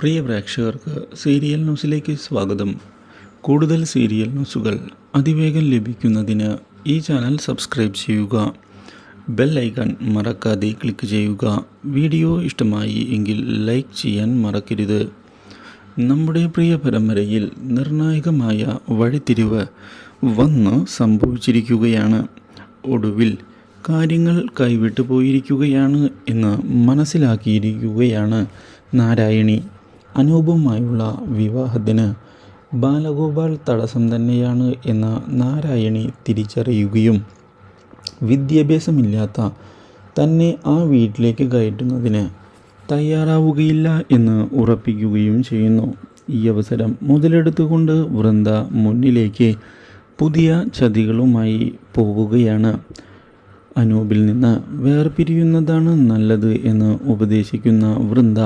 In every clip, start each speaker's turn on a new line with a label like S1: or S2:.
S1: പ്രിയ പ്രേക്ഷകർക്ക് സീരിയൽ ന്യൂസിലേക്ക് സ്വാഗതം. കൂടുതൽ സീരിയൽ ന്യൂസുകൾ അതിവേഗം ലഭിക്കുന്നതിന് ഈ ചാനൽ സബ്സ്ക്രൈബ് ചെയ്യുക. ബെൽ ഐക്കൺ മറക്കാതെ ക്ലിക്ക് ചെയ്യുക. വീഡിയോ ഇഷ്ടമായി എങ്കിൽ ലൈക്ക് ചെയ്യാൻ മറക്കരുത്. നമ്മുടെ പ്രിയ പരമ്പരയിൽ നിർണായകമായ വഴിത്തിരിവ് വന്ന് സംഭവിച്ചിരിക്കുകയാണ്. ഒടുവിൽ കാര്യങ്ങൾ കൈവിട്ടു പോയിരിക്കുകയാണ് എന്ന് മനസ്സിലാക്കിയിരിക്കുകയാണ് നാരായണി. അനൂപുമായുള്ള വിവാഹത്തിന് ബാലഗോപാൽ തടസ്സം തന്നെയാണ് എന്ന നാരായണി തിരിച്ചറിയുകയും വിദ്യാഭ്യാസമില്ലാത്ത തന്നെ ആ വീട്ടിലേക്ക് കയറ്റുന്നതിന് തയ്യാറാവുകയില്ല എന്ന് ഉറപ്പിക്കുകയും ചെയ്യുന്നു. ഈ അവസരം മുതലെടുത്തുകൊണ്ട് വൃന്ദ മുന്നിലേക്ക് പുതിയ ചതികളുമായി പോവുകയാണ് അനൂപിൽ നിന്ന് വേർപിരിയുന്നതാണ് നല്ലത് എന്ന് ഉപദേശിക്കുന്ന വൃന്ദ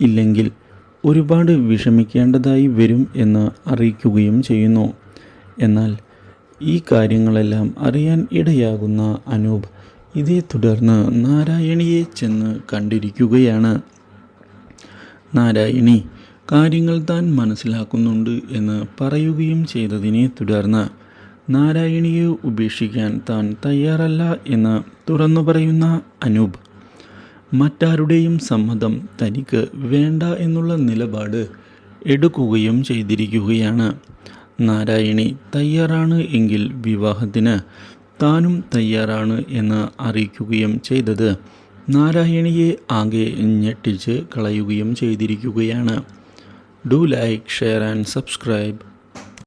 S1: ഇല്ലെങ്കിൽ ഒരുപാട് വിഷമിക്കേണ്ടതായി വരും എന്ന് അറിയിക്കുകയും ചെയ്യുന്നു. എന്നാൽ ഈ കാര്യങ്ങളെല്ലാം അറിയാൻ ഇടയാകുന്ന അനൂപ് ഇതേ തുടർന്ന് നാരായണിയെ ചെന്ന് കണ്ടിരിക്കുകയാണ്. നാരായണി കാര്യങ്ങൾ താൻ മനസ്സിലാക്കുന്നുണ്ട് എന്ന് പറയുകയും ചെയ്തതിനെ തുടർന്ന് നാരായണിയെ ഉപേക്ഷിക്കാൻ താൻ തയ്യാറല്ല എന്ന് തുറന്നു പറയുന്ന അനൂപ് മറ്റാരുടെയും സമ്മതം തനിക്ക് വേണ്ട എന്നുള്ള നിലപാട് എടുക്കുകയും ചെയ്തിരിക്കുകയാണ്. നാരായണി തയ്യാറാണ് എങ്കിൽ വിവാഹത്തിന് താനും തയ്യാറാണ് എന്ന് അറിയിക്കുകയും ചെയ്തത്. നാരായണിയെ ആകെ ഞെട്ടിച്ച് കളയുകയും ചെയ്തിരിക്കുകയാണ്. Do like share and subscribe.